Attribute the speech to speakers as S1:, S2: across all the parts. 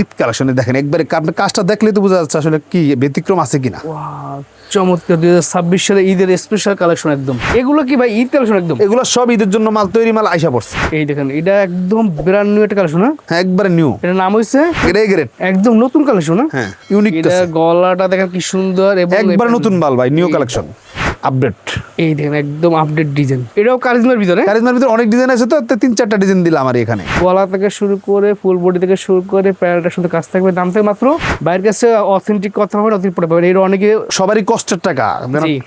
S1: ঈদ কালেকশনে দেখেন একবারে আপনার কাজটা দেখলে তো বোঝা যাচ্ছে আসলে কি ব্যতিক্রম আছে কিনা।
S2: চমৎকার দুই হাজার ছাব্বিশ সালে ঈদের স্পেশাল কালেকশন একদম। এগুলো কি ভাই ঈদ কালেকশন একদম?
S1: এগুলো সব ঈদের জন্য মাল তৈরি মাল আইসা পড়ছে।
S2: এই দেখেন এটা একদম ব্র্যান্ড নিউ একটা কালেকশন হ্যাঁ?
S1: হ্যাঁ একবারে নিউ
S2: এটার নাম হয়েছে
S1: এটাই গ্রেট
S2: একদম নতুন কালেকশন হ্যাঁ?
S1: হ্যাঁ ইউনিক
S2: এটা গলাটা দেখেন কি সুন্দর এবং
S1: একবার নতুন মাল ভাই নিউ কালেকশন আপডেট
S2: এই দেখেন একদম আপডেট ডিজাইন এটাও কারিজমার ভিতরে?
S1: কারিজমার ভিতরে অনেক ডিজাইন আছে তো তিন চারটা ডিজাইন দিলাম আমার এখানে।
S2: গলা থেকে শুরু করে ফুল বডি থেকে শুরু করে প্যান্টটার শুধু কাজ থাকবে দাম থেকে মাত্র বাইরের কাছে অথেন্টিক কথা হবে অথেন্টিক পড়ে পাবেন এর অনেকে
S1: সবারই কষ্টের টাকা।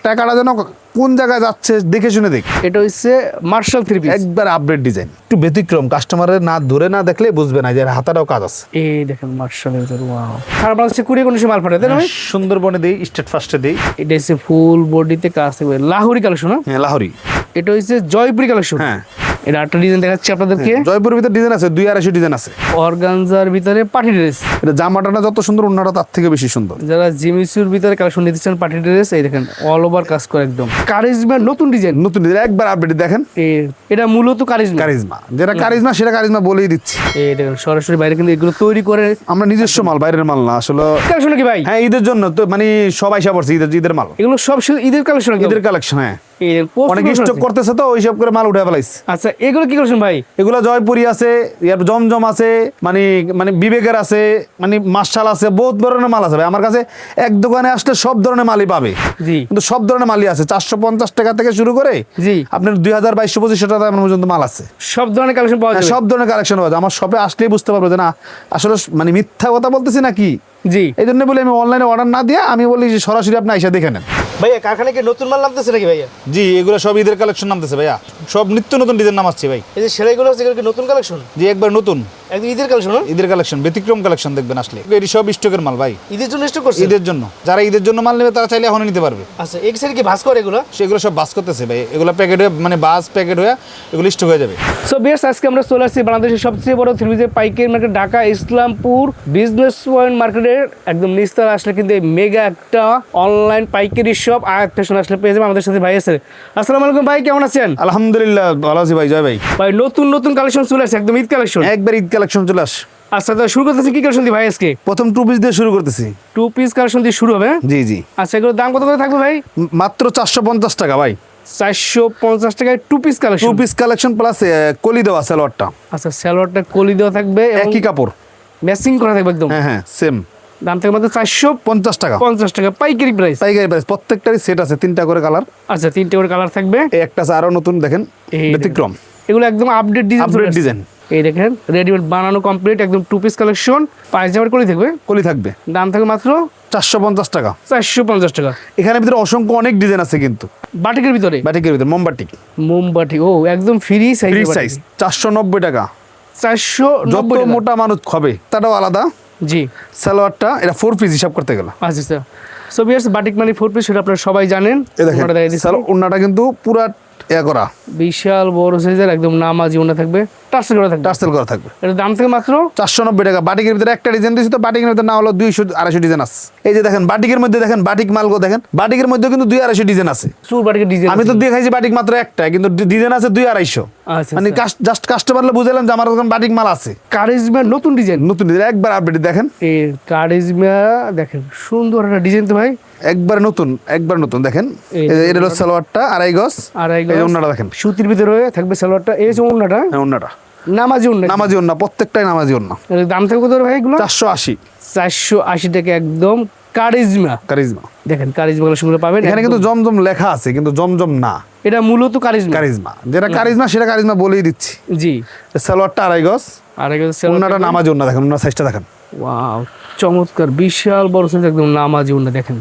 S1: টাকাটা যেন কোন জায়গায় যাচ্ছে দেখে শুনে দেখ।
S2: এটা হচ্ছে মার্শাল থ্রি পিস
S1: একবার আপডেট ডিজাইন একটু ব্যতিক্রম কাস্টমারের না ধরে না দেখলে বুঝবে না যে হাতাটাও কাজ আছে।
S2: এই দেখেন মার্শাল ওয়াও সারা বাংলাদেশে কুড়িয়ে কোনো মাল পাঠাতে না
S1: সুন্দরবনে দিই স্টেট ফার্স্টে দিই।
S2: এটা হচ্ছে ফুল বডিতে কাজ থাকবে। লাহোরি কালেকশন
S1: হ্যাঁ? লাহোরি।
S2: এটা হচ্ছে জয়পুরি কালেকশন
S1: হ্যাঁ।
S2: এটা একটা ডিজাইন দেখাচ্ছি আপনাদেরকে।
S1: জয়পুরের ভিতরে ডিজাইন আছে দুই আড়াইশো ডিজাইন আছে।
S2: অর্গানজার ভিতরে পার্টি ড্রেস।
S1: এটা জামাটা যত সুন্দর অন্যটা তার থেকে বেশি সুন্দর।
S2: যারা জিমিসুর ভিতরে কালেকশন নিতে চান পার্টি ড্রেস এই দেখেন অল ওভার কাজ করে একদম। কারিজমা নতুন ডিজাইন
S1: নতুন ডিজাইন একবার আপডেট দেখেন।
S2: এটা মূলত কারিজমা।
S1: কারিজমা যেটা কারিজমা সেটা কারিজমা বলেই দিচ্ছি।
S2: এই দেখেন সরাসরি বাইরে কিন্তু এগুলো তৈরি করে
S1: আমরা নিজস্ব মাল বাইরের মাল না আসলে
S2: কালেকশন কি ভাই?
S1: হ্যাঁ ঈদের জন্য তো মানে সবাই সাপড়ছে ঈদের ঈদের মাল।
S2: এগুলো সব ঈদের কালেকশন
S1: ঈদের কালেকশন হ্যাঁ। অনেক স্টক করতেছে তো ওইসব করে মাল উঠে ফেলাইছে।
S2: আচ্ছা এগুলো কি কালেকশন ভাই?
S1: এগুলো জয়পুরি আছে জমজম আছে মানে মানে বিবেকের আছে মানে মার্শাল আছে বহুত ধরনের মাল আছে ভাই। আমার কাছে এক দোকানে আসলে সব ধরনের মালই পাবে। কিন্তু সব ধরনের মালই আছে। চারশো পঞ্চাশ টাকা থেকে শুরু করে
S2: জি।
S1: আপনার দুই হাজার বাইশশো পঁচিশশো টাকা পর্যন্ত মাল আছে।
S2: সব ধরনের কালেকশন পাওয়া
S1: হ্যাঁ,
S2: যাবে।
S1: সব ধরনের কালেকশন পাওয়া যায় আমার শপে আসলেই বুঝতে পারব যে না আসলে মানে মিথ্যা কথা বলতেছি নাকি?
S2: জি।
S1: এই জন্য বলি আমি অনলাইনে অর্ডার না দিয়ে আমি বলি যে সরাসরি আপনি আইসা দেখে নেন।
S2: ভাইয়া কারখানায় কি নতুন মাল নামতেছে নাকি ভাইয়া?
S1: জি এগুলো সব ঈদের কালেকশন নামতেছে ভাইয়া। সব নিত্য নতুন ডিজাইন নামাচ্ছি ভাই।
S2: এই যে সেলাইগুলো আছে এগুলো কি নতুন কালেকশন
S1: জি একবার নতুন।
S2: একদম ঈদের কালেকশন
S1: ঈদের কালেকশন ব্যতিক্রম কালেকশন দেখবেন আসলে। এটি সব স্টকের মাল ভাই।
S2: ঈদের জন্য স্টক করছে
S1: ঈদের জন্য। যারা ঈদের জন্য মাল নেবে তারা চাইলে এখনই নিতে পারবে।
S2: আচ্ছা এক সাইড কি ভাস করে এগুলো?
S1: সেগুলো সব বাস করতেছে ভাই। এগুলো প্যাকেট হয়ে মানে বাস প্যাকেট হয়ে এগুলো স্টক হয়ে যাবে।
S2: সো বেশ আজকে আমরা চলে আসছি বাংলাদেশের সবচেয়ে বড় থ্রিপিজের পাইকারি market Dhaka Islampur business point মার্কেটের একদম নিস্তার আসলে কিন্তু এই মেগা একটা অনলাইন পাইকারি শপ আয়াত ফ্যাশন আসলে পেয়ে যাবে আমাদের সাথে ভাই আছে। আসসালামু আলাইকুম ভাই কেমন আছেন?
S1: আলহামদুলিল্লাহ ভালো আছি ভাই জয় ভাই।
S2: ভাই নতুন নতুন কালেকশন চলে আসছে একদম ঈদ কালেকশন
S1: একবার ঈদ কালেকশন চলে আস।
S2: আচ্ছা তো শুরু করতেছি কি কালেকশন ভাই আজকে?
S1: প্রথম টু পিস দিয়ে শুরু করতেছি।
S2: টু পিস কালেকশন দিয়ে শুরু হবে
S1: জি জি।
S2: আচ্ছা এগুলোর দাম কত করে থাকবে ভাই?
S1: মাত্র চারশো পঞ্চাশ টাকা ভাই।
S2: চারশো পঞ্চাশ টাকায় two piece
S1: two piece collection plus কলি দেওয়া সালোয়ারটা
S2: আচ্ছা স্যালোয়ারটা কলি দেওয়া থাকবে
S1: একই কাপড়।
S2: ম্যাচিং করা থাকবে একদম?
S1: হ্যাঁ হ্যাঁ সেম
S2: দাম থাকবে মাত্র চারশো
S1: পঞ্চাশ টাকা।
S2: পঞ্চাশ টাকা পাইকারি প্রাইস
S1: পাইকারি প্রাইস প্রত্যেকটারই সেট আছে তিনটা করে কালার
S2: আচ্ছা তিনটে করে কালার থাকবে।
S1: একটা আছে আরও নতুন দেখেন ব্যতিক্রম।
S2: এগুলো একদম আপডেট ডিজাইন
S1: আপডেট ডিজাইন
S2: এই দেখেন রেডিমেড বানানো কমপ্লিট একদম টু পিস কালেকশন পায়জামার কলি থাকবে?
S1: কলি থাকবে।
S2: দাম থাকবে মাত্র
S1: চারশো পঞ্চাশ টাকা।
S2: চারশো পঞ্চাশ টাকা।
S1: এখানে ভিতরে অসংখ্য অনেক ডিজাইন আছে কিন্তু।
S2: বাটিকের ভিতরে?
S1: বাটিকের ভিতরে মোমবাটিক
S2: মোমবাটি ও একদম ফ্রি সাইজ
S1: ফ্রি সাইজ চারশো নব্বই টাকা।
S2: চারশো
S1: যত
S2: নব্বই
S1: মোটা মানুষ হবে তাটাও আলাদা।
S2: জি।
S1: সালোয়ারটা এটা ফোর পিস হিসাব করতে গেলে।
S2: আচ্ছা আচ্ছা। সো বিয়ার্স বাটিক মানে ফোর পিস সেটা আপনারা সবাই জানেন। ওনাটা।
S1: কিন্তু পুরা ইয়া করা।
S2: বিশাল বড় সাইজের একদম নামাজি ওনা থাকবে। টার্সেল করা থাকবে।
S1: টার্সেল করা থাকবে।
S2: এটা দাম থেকে মাত্র
S1: চারশো নব্বই টাকা। বাটিকের ভিতরে একটা ডিজাইন দিছি তো বাটিকের ভিতরে না হলো দুইশো আড়াইশো ডিজাইন আছে। এই যে দেখেন বাটিকের মধ্যে দেখেন বাটিক মালগো দেখেন বাটিকের মধ্যে কিন্তু দুই আড়াইশো ডিজাইন আছে।
S2: সুর বাটিকের ডিজাইন
S1: আমি তো দেখাইছি বাটিক মাত্র একটা কিন্তু ডিজাইন আছে দুই আড়াইশো।
S2: আচ্ছা
S1: মানে জাস্ট কাস্টমারলে বুঝালাম যে আমার দোকান বাটিক মাল আছে।
S2: কারিজমা নতুন ডিজাইন
S1: নতুন ডিজাইন একবার আপডেট দেখেন।
S2: এর কারিজমা দেখেন সুন্দর একটা ডিজাইন তো ভাই।
S1: একবার নতুন একবার নতুন দেখেন।
S2: এই
S1: এই এটা হলো সালোয়ারটা আড়াই গজ।
S2: আড়াই গজ।
S1: ওন্নাটা দেখেন।
S2: সুতির ভিতরে থাকবে সালোয়ারটা। এই যে ওন্নাটা?
S1: হ্যাঁ ওন্নাটা।
S2: নামাজি ওন্না।
S1: নামাজি ওন্না প্রত্যেকটাই নামাজি ওন্না।
S2: দাম থাকবে কত ভাই এগুলো?
S1: চারশো আশি।
S2: চারশো আশি টাকা একদম কারিজমা।
S1: কারিজমা।
S2: দেখেন কারিজমা গুলো পাবেন।
S1: এখানে কিন্তু জমজম লেখা আছে কিন্তু জমজম না।
S2: এটা মূলত কারিজমা।
S1: কারিজমা। যেটা কারিজমা সেটা কারিজমা বলেই দিচ্ছি।
S2: জি।
S1: সালোয়ারটা আড়াই গজ।
S2: আর
S1: ওন্নাটা নামাজি ওন্না দেখেন ওনার সাইজটা দেখেন।
S2: ওয়াও চমৎকার বিশাল বড় সাইজ একদম নামাজি ওন্না দেখেন।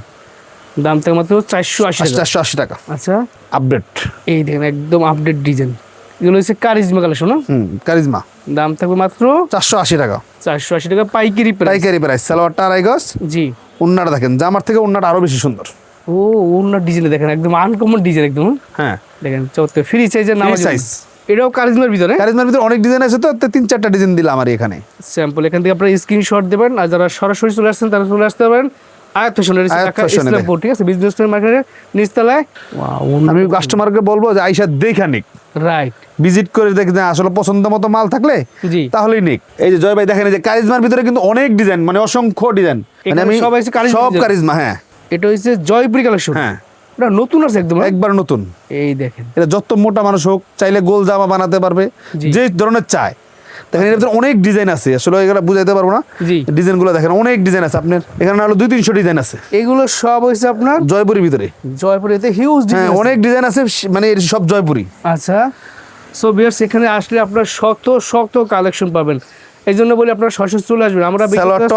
S2: দাম থাকবে মাত্র চারশো আশি টাকা
S1: চারশো আশি টাকা।
S2: আচ্ছা।
S1: আপডেট
S2: এই দেখেন একদম আপডেট ডিজাইন এগুলো হচ্ছে কারিজমা কালেকশন না?
S1: হুম কারিজমা।
S2: দাম থাকবে মাত্র
S1: চারশো আশি টাকা।
S2: চারশো আশি টাকা পাইকারি
S1: পাইকারি প্রাইস সালোয়ারটা আড়াই গজ।
S2: জি।
S1: উন্নাটা দেখেন জামার থেকে উন্নাটা আরও বেশি সুন্দর।
S2: ও ওনার ডিজাইন দেখেন একদম আনকমন ডিজাইন একদম।
S1: হ্যাঁ।
S2: দেখেন চমৎকার। ফ্রি সাইজের নাম
S1: size।
S2: এটাও কারিজমার ভিতরে?
S1: কারিজমার ভিতরে অনেক ডিজাইন আছে তো তিন চারটা ডিজাইন দিলাম আমার এখানে।
S2: স্যাম্পল এখান থেকে আপনারা স্ক্রিনশট দেবেন আর যারা সরাসরি চলে আসছেন তারা চলে আসতে পারেন। আয়াত ফ্যাশনের
S1: আয়াত
S2: ঢাকা
S1: ফ্যাশনে দেখ।
S2: ইসলামপুর ঠিক আছে? বিজনেস মার্কেটের নিচতলায়।
S1: আমি কাস্টমারকে বলব যে আইসা দেখা নিক।
S2: রাইট
S1: ভিজিট করে দেখে আসলে পছন্দ মতো মাল থাকলে তাহলেই নিক। এই যে জয় ভাই দেখেন যে কারিজমার ভিতরে কিন্তু অনেক ডিজাইন মানে অসংখ্য ডিজাইন মানে আমি
S2: সব। কারিজমা
S1: হ্যাঁ।
S2: এটা হচ্ছে জয়পুরি কালেকশন।
S1: হ্যাঁ।
S2: এটা নতুন আছে একদম?
S1: একবার নতুন।
S2: এই দেখেন।
S1: এটা যত মোটা মানুষ হোক চাইলে গোল জামা বানাতে পারবে। যে ধরনের চায়। দেখেন এর ভিতরে অনেক ডিজাইন আছে। আসলে এগুলো বুঝাইতে পারব না। ডিজাইনগুলো দেখেন অনেক ডিজাইন আছে আপনার। এখানে আরও দুই তিনশো ডিজাইন আছে।
S2: এগুলো সব হচ্ছে আপনার?
S1: জয়পুরের ভিতরে।
S2: জয়পুরিতে হিউজ
S1: হ্যাঁ অনেক ডিজাইন আছে মানে সব জয়পুরি।
S2: আচ্ছা। সো বিয়ার্স এখানে আসলে আপনার শত শত কালেকশন পাবেন। এই জন্য বলি আপনারা সরাসরি চলে আসবেন। আমরা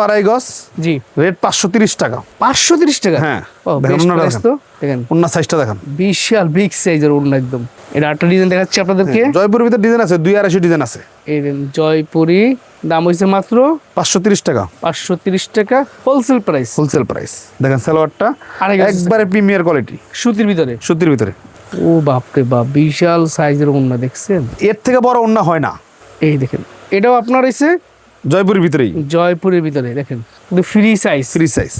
S1: আড়াই গজ।
S2: জি।
S1: রেট পাঁচশো তিরিশ টাকা।
S2: পাঁচশো তিরিশ টাকা?
S1: হ্যাঁ
S2: ও
S1: দেখেন
S2: বেশ
S1: অন্যটা
S2: price
S1: দেখেন
S2: তো। দেখেন।
S1: অন্য সাইজটা দেখান।
S2: বিশাল বিগ সাইজের অন্য একদম। এটা আটটা ডিজাইন দেখাচ্ছি আপনাদেরকে।
S1: জয়পুরের ভিতরে ডিজাইন আছে দুই আড়াইশো ডিজাইন আছে।
S2: এই জয়পুরি দাম হয়েছে মাত্র
S1: পাঁচশো তিরিশ টাকা।
S2: পাঁচশো তিরিশ টাকা হোলসেল প্রাইস
S1: হোলসেল প্রাইস দেখেন সালোয়ারটা একবারে প্রিমিয়ার কোয়ালিটি
S2: সুতির ভিতরে?
S1: সুতির ভিতরে।
S2: ও বাপরে বাপ বিশাল সাইজের দেখছেন?
S1: এর থেকে বড় অন্য হয় না।
S2: এই দেখেন এটাও আপনার এসে
S1: জয়পুরের ভিতরেই।
S2: জয়পুরের ভিতরে দেখেন। কিন্তু ফ্রি সাইজ
S1: ফ্রি সাইজ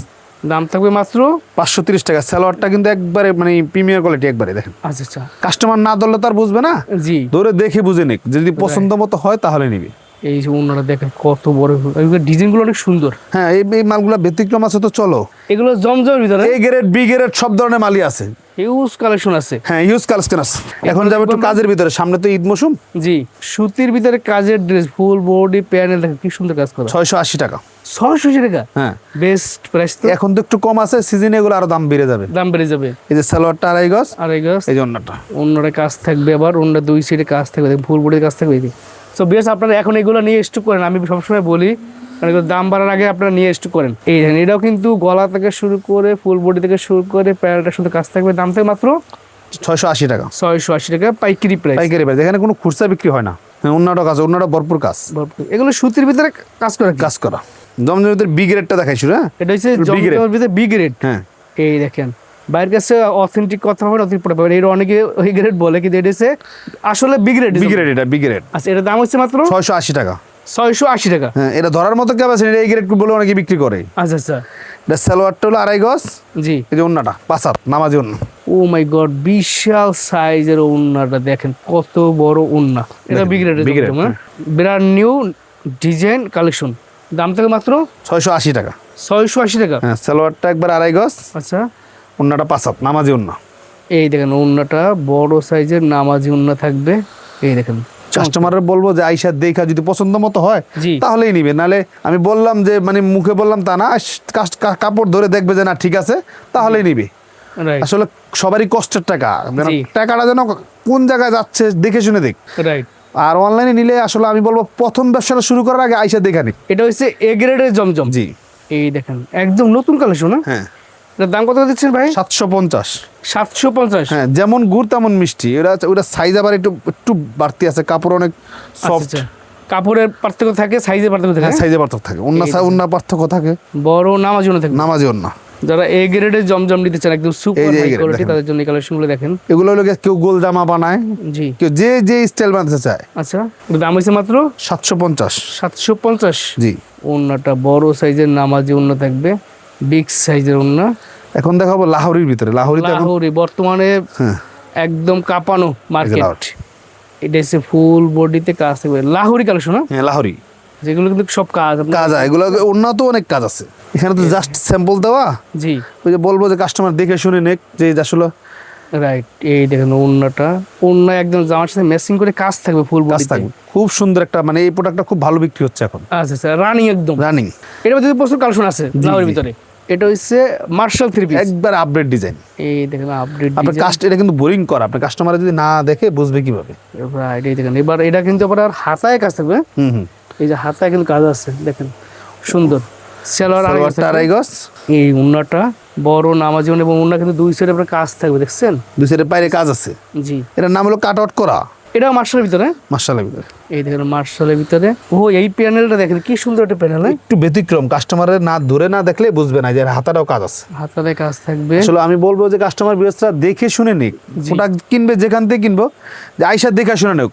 S2: দাম থাকবে মাত্র?
S1: পাঁচশো তিরিশ টাকা। সালোয়ারটা কিন্তু একবারে মানে প্রিমিয়ার কোয়ালিটি একবারে দেখেন।
S2: আচ্ছা আচ্ছা।
S1: কাস্টমার না ধরলে তার বুঝবে না।
S2: জি।
S1: ধরে দেখে বুঝে নিক। যদি পছন্দ মতো হয় তাহলে নিবি।
S2: এই যে ওনারা দেখেন কত বড় ডিজাইনগুলো অনেক সুন্দর।
S1: হ্যাঁ এই এই মালগুলা ব্যতিক্রম আছে তো চলো।
S2: এগুলো জমজমের ভিতরে
S1: এ গ্রেড বি গ্রেড সব ধরনের মালই আছে।
S2: হিউজ কালেকশন আছে।
S1: হ্যাঁ ইউজ কালেকশন আছে। এখন যাবে একটু কাজের ভিতরে সামনে তো ঈদ মৌসুম।
S2: জি সুতির ভিতরে কাজের ড্রেস ফুল বডি প্যানেল দেখেন কি সুন্দর কাজ করা।
S1: ছয়শো আশি টাকা।
S2: ছয়শো আশি টাকা?
S1: হ্যাঁ।
S2: বেস্ট প্রাইস তো।
S1: এখন তো একটু কম আছে সিজনে এগুলো আরও দাম বেড়ে যাবে।
S2: দাম বেড়ে যাবে।
S1: এই যে সালোয়ারটা আড়াই গজ
S2: আর এই গাছ
S1: এই যে অন্যটা।
S2: অন্যরা কাজ থাকবে আবার অন্য দুই সাইডে কাজ থাকবে। ফুল বডির কাজ থাকবে সো বিয়াস আপনারা এখন এগুলো নিয়ে স্টক করেন। আমি সবসময় বলি কারণ এগুলো দাম বাড়ার আগে আপনারা নিয়ে স্টক করেন। এই দেখেন এটাও কিন্তু গলা থেকে শুরু করে ফুল বডি থেকে শুরু করে প্যারেলটা শুধু কাজ থাকবে। দাম থেকে মাত্র
S1: ছয়শো আশি টাকা।
S2: ছয়শো আশি টাকা পাইকারি প্রাইস
S1: পাইকারি প্রাইস এখানে কোনো খুচরা বিক্রি হয় না। অন্যটা কাজ অন্যটা ভরপুর কাজ।
S2: এগুলো সুতির ভিতরে কাজ করে
S1: কাজ করা। জমজমের ভিতরে বি গ্রেডটা দেখাইছিল হ্যাঁ?
S2: এটা হচ্ছে। জমজমের ভিতরে বি গ্রেড
S1: হ্যাঁ।
S2: এই দেখেন। বাইরের কাছে অথেন্টিক কথা হবে অথেন্টিক পড়ে পাবেন এর অনেকে ওই গ্রেড বলে কিন্তু এটা হচ্ছে আসলে বি গ্রেড
S1: বি গ্রেড এটা বি গ্রেড
S2: আচ্ছা এটার দাম হচ্ছে মাত্র
S1: ছয়শো আশি টাকা।
S2: ছয়শো আশি টাকা।
S1: হ্যাঁ এটা ধরার মতো ক্যাপাসিটি এই গ্রেড বলে অনেকে বিক্রি করে।
S2: আচ্ছা আচ্ছা।
S1: এটা সালোয়ারটা হলো আড়াই গজ
S2: জি।
S1: এই যে অন্যটা পাঁচাত নামাজি অন্য
S2: ও মাই গড বিশাল সাইজের ওন্নাটা দেখেন কত বড় ওন্না। এটা বিগ
S1: rate, হ্যাঁ।
S2: নিউ ডিজাইন কালেকশন দাম থেকে মাত্র
S1: ছয়শো আশি টাকা।
S2: ছয়শো আশি টাকা।
S1: হ্যাঁ সালোয়ারটা একবার আড়াই গজ।
S2: আচ্ছা।
S1: অন্যটা পাঁচাত নামাজি উন্না।
S2: এই দেখেন ওন্নাটা বড় সাইজের নামাজি ওন্না থাকবে। এই দেখেন।
S1: কাস্টমারের বলব যে আইসা দেখা যদি পছন্দ মতো হয় তাহলেই নিবে। নালে আমি বললাম যে মানে মুখে বললাম তা না কাপড় ধরে দেখবে যে না ঠিক আছে তাহলেই নিবে। আসলে সবারই কষ্টের টাকা। টাকাটা যেন কোন জায়গায় যাচ্ছে দেখে শুনে দেখ
S2: রাইট
S1: আর অনলাইনে নিলে আসলে আমি বলব প্রথম ব্যবসাটা শুরু করার আগে আইসা দেখা নিক।
S2: এটা হচ্ছে এ গ্রেডের জমজম।
S1: জি।
S2: এই দেখেন একদম নতুন কালেকশন না
S1: হ্যাঁ।
S2: এটার দাম কত দিচ্ছেন ভাই?
S1: সাতশো পঞ্চাশ।
S2: সাতশো পঞ্চাশ?
S1: হ্যাঁ যেমন গুড় তেমন মিষ্টি। ওটা ওটা সাইজ আবার একটু একটু বাড়তি আছে কাপড় অনেক সফট
S2: আচ্ছা, কাপড়ের পার্থক্য থাকে সাইজের পার্থক্য থাকে
S1: হ্যাঁ সাইজে পার্থক্য থাকে। অন্য অন্য পার্থক্য থাকে।
S2: বড় নামাজ জন্য থাকে।
S1: নামাজি অন্য।
S2: যারা এ গ্রেডের জমজম নিতে চান একদম সুপার হাই কোয়ালিটি তাদের জন্য কালেকশনগুলো দেখেন।
S1: এগুলো হলো কেউ গোল জামা বানায়
S2: জি।
S1: কেউ যে যে স্টাইল বানাতে চায়।
S2: আচ্ছা দাম হয়েছে মাত্র?
S1: সাতশো পঞ্চাশ।
S2: সাতশো পঞ্চাশ?
S1: জি।
S2: ওন্নাটা বড় সাইজের নামাজি ওন্না থাকবে। বিগ সাইজের ওন্না
S1: এখন দেখাবো লাহোরির ভিতরে। এখন
S2: লাহোরি বর্তমানে
S1: হ্যাঁ।
S2: একদম কাঁপানো মার্কেট এটা হচ্ছে ফুল বডিতে কাজ থাকবে। লাহোরি কালেকশন
S1: হ্যাঁ? লাহোরি।
S2: যেগুলো কিন্তু সব কাজ।
S1: কাজ হয়। এগুলো উন্নত অনেক কাজ আছে। এখানে তো জাস্ট স্যাম্পল দেওয়া।
S2: জি।
S1: ওই যে বলব যে কাস্টমার দেখে শুনে নেক যে আসলে
S2: রাইট এই দেখেন ওন্নাটা ওন্না একদম জামার সাথে ম্যাচিং করে কাজ থাকবে ফুল
S1: কাজ থাকবে। খুব সুন্দর একটা মানে এই প্রোডাক্টটা খুব ভালো বিক্রি হচ্ছে এখন।
S2: আচ্ছা আচ্ছা রানিং একদম।
S1: রানিং
S2: এটা মধ্যে প্রচুর কালেকশন আছে লাহোরের। ভিতরে। এটা হচ্ছে মার্শাল থ্রি পিস
S1: একবার আপডেট ডিজাইন
S2: এই দেখেন আপডেট
S1: আপনার কাস্ট এটা কিন্তু বোরিং করা। আপনার কাস্টমার যদি না দেখে বুঝবে কীভাবে।
S2: রাইট এই দেখেন এবার এটা কিন্তু আর হাতায় কাজ থাকবে
S1: হুম হুম।
S2: এই যে হাতায় কিন্তু কাজ আছে দেখেন সুন্দর। সেলোয়ার
S1: আড়াই গজ
S2: এই উন্নাটা বড় নামাজন এবং উন্না কিন্তু দুই সাইডে আপনার কাজ থাকবে দেখছেন?
S1: দুই সাইডে বাইরে কাজ আছে।
S2: জি।
S1: এটার নাম হলো কাট আউট করা।
S2: এটাও মার্শালের ভিতরে?
S1: মার্শালের ভিতরে।
S2: এই দেখেন মার্শালের ভিতরে। ও এই প্যানেলটা দেখেন কি সুন্দর একটা প্যানেল
S1: একটু ব্যতিক্রম কাস্টমারের না ধরে না দেখলে বুঝবে না যে হাতাটাও কাজ আছে।
S2: হাতাতে কাজ থাকবে।
S1: আসলে আমি বলব যে কাস্টমার বৃহস্পতি দেখে শুনে নিক। প্রোডাক্ট কিনবে যেখান থেকে কিনবো যে আইসা দেখে শুনে নিক।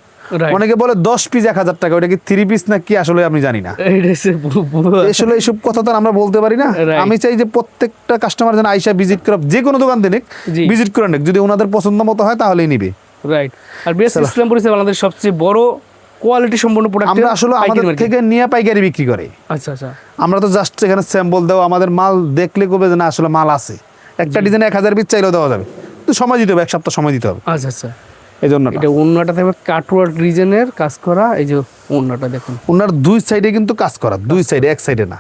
S1: অনেকে বলে দশ পিস এক হাজার টাকা ওটা কি থ্রি পিস না কি আসলে আমি জানি না। আসলে এইসব কথা তো আমরা বলতে পারি না। আমি চাই যে প্রত্যেকটা কাস্টমার যেন আইসা ভিজিট করে যে কোনো দোকান
S2: জি।
S1: ভিজিট করে নেক। যদি ওনাদের পছন্দ মতো হয় তাহলেই নিবে।
S2: রাইট আর বিএস ইসলামপুর বাংলাদেশের সবচেয়ে বড় কোয়ালিটি সম্পন্ন প্রোডাক্ট
S1: আমরা আসলে আমাদের থেকে নিয়ে পাইকারি বিক্রি করে।
S2: আচ্ছা আচ্ছা।
S1: আমরা তো জাস্ট এখানে স্যাম্পল দেওয়া আমাদের মাল দেখলে কবে যে না আসলে মাল আছে। একটা ডিজাইন এক হাজার পিস চাইলেও দেওয়া যাবে। তো সময় দিতে হবে এক সপ্তাহ সময় দিতে হবে।
S2: আচ্ছা আচ্ছা।
S1: এই জন্য
S2: এটা অন্যটা থাকবে কাটওয়ার্ড রিজনের কাজ করা এই যে অন্যটা দেখুন।
S1: ওনার দুই সাইডে কিন্তু কাজ করা দুই সাইডে এক সাইডে না।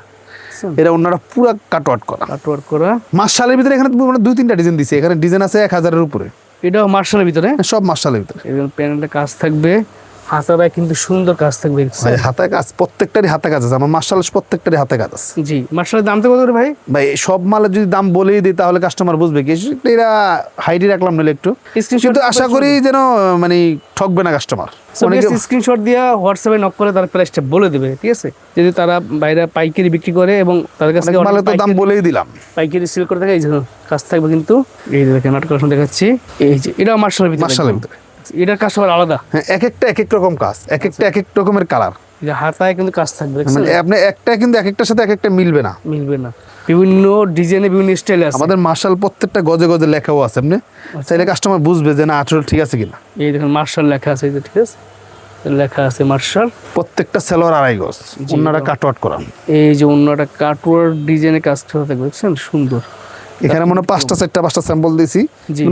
S1: এটা ওনারা পুরো কাটওয়াট করা।
S2: কাটওয়ার্ড করা।
S1: মার্শালের ভিতরে এখানে দুই তিনটা ডিজাইন দিছে। এখানে ডিজাইন আছে এক হাজারের উপরে।
S2: এটাও মার্শালের ভিতরে?
S1: সব মার্শালের ভিতরে।
S2: এবং প্যানেলটা কাজ থাকবে। হাতারায় কিন্তু সুন্দর কাজ থাকবে
S1: ভাই হাতে কাজ প্রত্যেকটারই হাতে কাজ আছে। আমার মার্শাল প্রত্যেকটারই হাতে কাজ আছে।
S2: জি মার্শালের দামটা কত ভাই?
S1: ভাই সব মালের যদি দাম বলেই দিই তাহলে কাস্টমার বুঝবে কি? এরা হাইডি রাখলাম নিলে একটু। কিন্তু আশা করি যেন মানে ঠকবে না কাস্টমার অনেকে
S2: স্ক্রিনশট দিয়ে হোয়াটসঅ্যাপে নক করে তার প্রাইসটা বলে দেবে ঠিক আছে? যদি তারা বাইরে পাইকারি বিক্রি করে এবং তাদের কাছ
S1: অনেক
S2: থেকে
S1: মালে
S2: অনেক
S1: তো দাম বলেই দিলাম।
S2: পাইকারি সেল করে থাকে এই যে কাজ থাকবে কিন্তু। এই দেখেন নাটক দেখাচ্ছি। এই যে এটা মার্শালের ভিতরে
S1: মার্শালের ভিতরে।
S2: এটার কাজ সবার আলাদা।
S1: হ্যাঁ এক একটা এক এক রকম কাজ এক একটা এক এক রকমের কালার।
S2: যে হাতায় কিন্তু কাজ থাকবে
S1: মানে আপনি একটা কিন্তু এক একটার সাথে এক একটা মিলবে না।
S2: মিলবে না। বিভিন্ন ডিজাইনে বিভিন্ন স্টাইলে আছে।
S1: আমাদের মার্শাল প্রত্যেকটা গজে গজে লেখাও আছে আপনি? চাইলে কাস্টমার বুঝবে যে না আসলে ঠিক আছে কিনা।
S2: এই দেখেন মার্শাল লেখা আছে এই ঠিক আছে? লেখা আছে মার্শাল।
S1: প্রত্যেকটা সেলোয়ার আড়াই গজ। ওনারা কাটওয়াট করা
S2: এই যে অন্যটা কাটওয়ার ডিজাইনে কাজ করা থাকবে দেখছেন? সুন্দর।
S1: এখানে মনে পাঁচটা চারটা পাঁচটা স্যাম্পল দিয়েছি।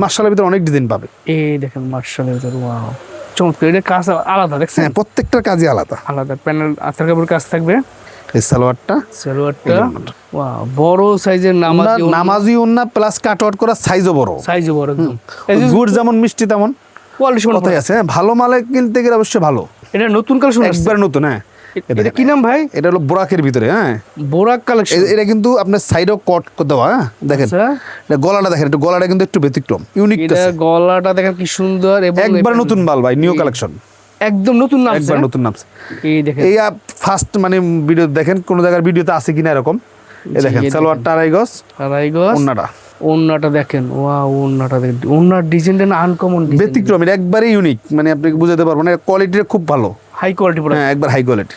S1: মার্শালের ভিতরে অনেক ডিজাইন পাবে।
S2: এই দেখেন মার্শালের ভিতরে ওয়াও চমৎকার এটা কাজ আলাদা দেখছেন?
S1: হ্যাঁ প্রত্যেকটার কাজই আলাদা।
S2: আলাদা প্যানেল কাপড় কাজ থাকবে।
S1: এই সালোয়ারটা
S2: সালোয়ারটা ওয়াও বড় সাইজের নামাজ
S1: নামাজি ওন্না প্লাস কাটওয়াট করা সাইজও বড়।
S2: সাইজও বড় একদম।
S1: গুড় যেমন মিষ্টি তেমন।
S2: কোয়ালিটি
S1: আছে হ্যাঁ, ভালো মালে কিনতে গেলে অবশ্যই ভালো।
S2: এটা নতুন কালেকশন
S1: একবার নতুন হ্যাঁ। এটা
S2: কি নাম ভাই?
S1: এটা হলো বোরাকের ভিতরে হ্যাঁ।
S2: বোরাক কালেকশন
S1: এটা কিন্তু আপনার সাইডও কট দেওয়া হ্যাঁ দেখেন।
S2: আচ্ছা।
S1: এটা গলাটা দেখেন একটু গলাটা কিন্তু একটু ব্যতিক্রম ইউনিক
S2: এটা গলাটা দেখেন কি সুন্দর এবং
S1: একবার নতুন মাল ভাই নিউ কালেকশন
S2: একদম নতুন নাম
S1: একবার নতুন নামছে
S2: এই দেখেন।
S1: এই ফার্স্ট মানে ভিডিও দেখেন কোন জায়গার ভিডিওতে আছে কিনা এরকম। এই দেখেন সালোয়ারটা আড়াই গজ
S2: আড়াই গজ
S1: ওন্নাটা
S2: ওন্নাটা দেখেন ওয়া ওন্নাটা দেখেন। ওন্নার ডিজাইনটা না আনকমন
S1: ব্যতিক্রম এটা একবারে ইউনিক মানে আপনি বুঝাতে পারবেন না কোয়ালিটিটা খুব ভালো।
S2: হাই কোয়ালিটি প্রোডাক্ট
S1: হ্যাঁ একবার হাই কোয়ালিটি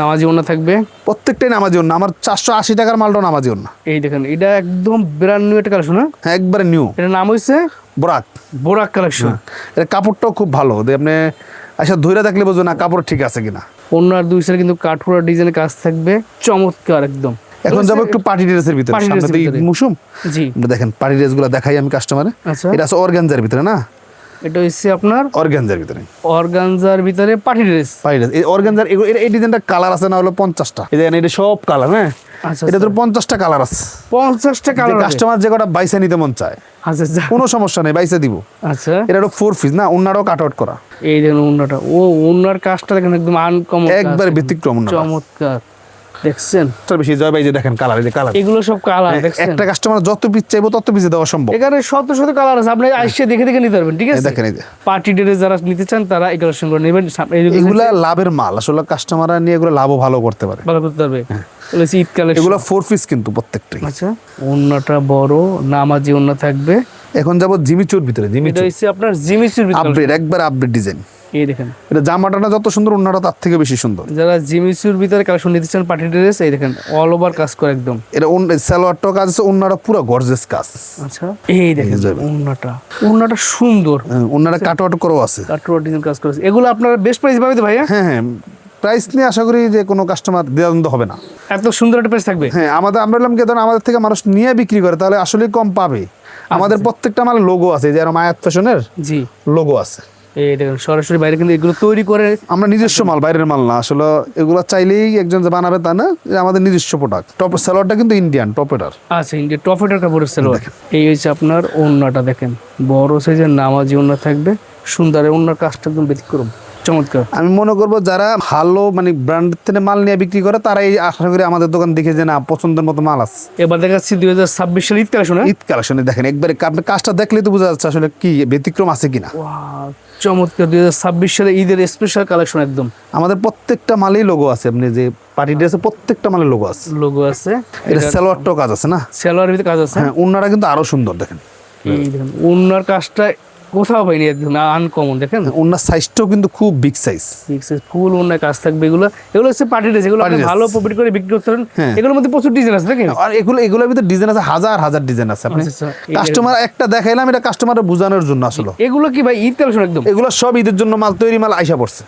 S2: নামাজি ওন্না থাকবে।
S1: প্রত্যেকটাই নামাজি ওন্না আমার চারশো আশি টাকার মালটাও নামাজি ওন্না
S2: এই দেখেন এটা একদম ব্র্যান্ড নিউ একটা কালেকশন হ্যাঁ?
S1: হ্যাঁ একবারে নিউ
S2: এটার নাম হইছে
S1: বরাক
S2: বোরাক কালেকশন
S1: এটা কাপড়টাও খুব ভালো। আপনি আচ্ছা ধৈর্য থাকলে বুঝবেন না কাপড় ঠিক আছে কিনা।
S2: অন্য আর দুই সাইডে কিন্তু কাঠপুরা ডিজাইনের কাজ থাকবে। চমৎকার একদম।
S1: এখন যাব একটু পার্টি ড্রেসের ভিতরে। সামনে তো। মৌসুম।
S2: জি।
S1: দেখেন পার্টি ড্রেসগুলো দেখাই আমি কাস্টমারে
S2: আচ্ছা।
S1: এটা আছে অর্গানজার ভিতরে না?
S2: এটা হচ্ছে আপনার
S1: অর্গানজার ভিতরে।
S2: অর্গানজার ভিতরে পার্টি ড্রেস।
S1: Party dress. এই অর্গানজার এই ডিজাইনটা কালার আছে না হলো পঞ্চাশটা? এই দেখেন এটা সব কালার হ্যাঁ?
S2: আচ্ছা
S1: এটা তো পঞ্চাশটা কালার আছে।
S2: পঞ্চাশটা কালার
S1: কাস্টমার যে কটা বাইসে নিতে মন চায়।
S2: আচ্ছা আচ্ছা।
S1: কোনো সমস্যা নেই বাইসে দিব।
S2: আচ্ছা।
S1: এটা হলো ফোর পিস না? অন্যটাও কাট আউট করা।
S2: এই দেখুন ওন্নাটা ও ওন্নার কাজটা দেখেন একদম আনকমন
S1: একবার ব্যতিক্রম
S2: চমৎকার। দেখছেন?
S1: তার বেশি জয় ভাই যে দেখেন কালার এই যে কালার
S2: এগুলো সব কালার দেখছেন?
S1: একটা কাস্টমার যত পিস চাইব তত পিসে দেওয়া সম্ভব।
S2: এখানে শত শত কালার আছে আপনি আইসে দেখে দেখে নিতে পারবেন ঠিক আছে?
S1: দেখেন এই যে।
S2: পার্টি ড্রেস যারা নিতে চান তারা কালেকশন করে নেবেন।
S1: এগুলা লাভের মাল আসলে কাস্টমাররা নিয়ে এগুলো লাভও ভালো করতে পারে।
S2: ভালো করতে পারবে। এগুলো ঈদ কালেকশন
S1: এগুলো ফোর পিস কিন্তু প্রত্যেকটাই।
S2: আচ্ছা ওন্নাটা বড় নামাজি ওন্না থাকবে।
S1: এখন যাব জিমিচুর ভিতরে জিমিচুর।
S2: হচ্ছে আপনার জিমিচুর ভিতরে
S1: আপডেট একবার আপডেট ডিজাইন
S2: এই দেখেন।
S1: এটা জামাটা না যত সুন্দর অন্যটা তার থেকে বেশি সুন্দর।
S2: যারা জিমিচুর ভিতরে কালেকশন নিতে চান পার্টি ড্রেস এই দেখেন অল ওভার কাজ করে একদম।
S1: এটা সালোয়ারটাও কাজ আছে অন্যটা পুরো গর্জেস কাজ।
S2: আচ্ছা এই দেখেন। ওন্নাটা ওন্নাটা সুন্দর।
S1: অন্যটা কাট আউট করেও আছে।
S2: কাটওয়ার ডিজাইন কাজ করেছে এগুলো আপনার বেস্ট প্রাইস পাবে তো ভাইয়া?
S1: হ্যাঁ হ্যাঁ প্রাইস নিয়ে আশা করি যে কোনো কাস্টমার দ্বিধাদ্বন্দ্ব হবে না।
S2: এত সুন্দর একটা প্রাইস থাকবে?
S1: হ্যাঁ আমাদের আমরা বললাম কি ধরুন আমাদের থেকে মানুষ নিয়ে বিক্রি করে তাহলে আসলে কম পাবে। আমাদের প্রত্যেকটা মালে লোগো আছে যেরকম আয়াত ফ্যাশনের
S2: জি।
S1: লোগো আছে।
S2: এই দেখুন সরাসরি বাইরে কিন্তু এগুলো তৈরি করে
S1: আমরা নিজস্ব মাল বাইরের মাল না। আসলে এগুলো চাইলেই একজন যে বানাবে তা না আমাদের নিজস্ব প্রোডাক্ট টপ সালোয়ারটা কিন্তু ইন্ডিয়ান টপেটার
S2: আচ্ছা ইন্ডিয়া টপেটার কাপড়ের স্যালোয়ার এই হচ্ছে আপনার ওন্নাটা দেখেন। বড় সাইজের নামাজি ওন্না থাকবে। সুন্দর ওন্নার কাজটা একদম ব্যতিক্রম। চমৎকার।
S1: আমি মনে করব যারা ভালো মানে ব্র্যান্ড থেকে মাল নিয়ে বিক্রি করে তারাই আশা করি আমাদের দোকান দেখে যে না পছন্দের মতো মাল আছে।
S2: এবার দেখাচ্ছি দুই হাজার ছাব্বিশ সাল ঈদ কালেকশন
S1: ঈদ কালেকশনে দেখেন একবারে আপনি কাজটা দেখলেই তো বোঝা যাচ্ছে আসলে কি ব্যতিক্রম আছে কিনা।
S2: চমৎকার দুই হাজার ছাব্বিশ সালে ঈদের স্পেশাল কালেকশন একদম।
S1: আমাদের প্রত্যেকটা মালেই লোগো আছে আপনি যে পার্টি ড্রেসে প্রত্যেকটা মালের লোগো আছে।
S2: লোগো আছে।
S1: এটা সালোয়ারটাও কাজ আছে না?
S2: সেলোয়ার ভিতরে কাজ আছে।
S1: হ্যাঁ অন্যরা কিন্তু আরও সুন্দর দেখেন।
S2: এই কাজটা কোথাও পাইনি একদম আনকমন দেখেন।
S1: ওনার সাইজটাও কিন্তু খুব বিগ সাইজ
S2: ফুল ওনার কাজ থাকবে এগুলো। এগুলো হচ্ছে পার্টি ড্রেস এগুলো আপনি ভালো প্রফিট করে বিক্রি করতে পারেন।
S1: হ্যাঁ।
S2: এগুলোর মধ্যে প্রচুর ডিজাইন আছে দেখেন।
S1: আর এগুলো এগুলোর ভিতরে ডিজাইন আছে হাজার হাজার ডিজাইন আছে আপনি।
S2: আচ্ছা, আচ্ছা।
S1: কাস্টমার একটা দেখাইলাম এটা কাস্টমারের বোঝানোর জন্য আসলে।
S2: এগুলো কি ভাই ঈদ কালেকশন একদম?
S1: এগুলো সব ঈদের জন্য মাল তৈরি মাল আইসা পড়ছে।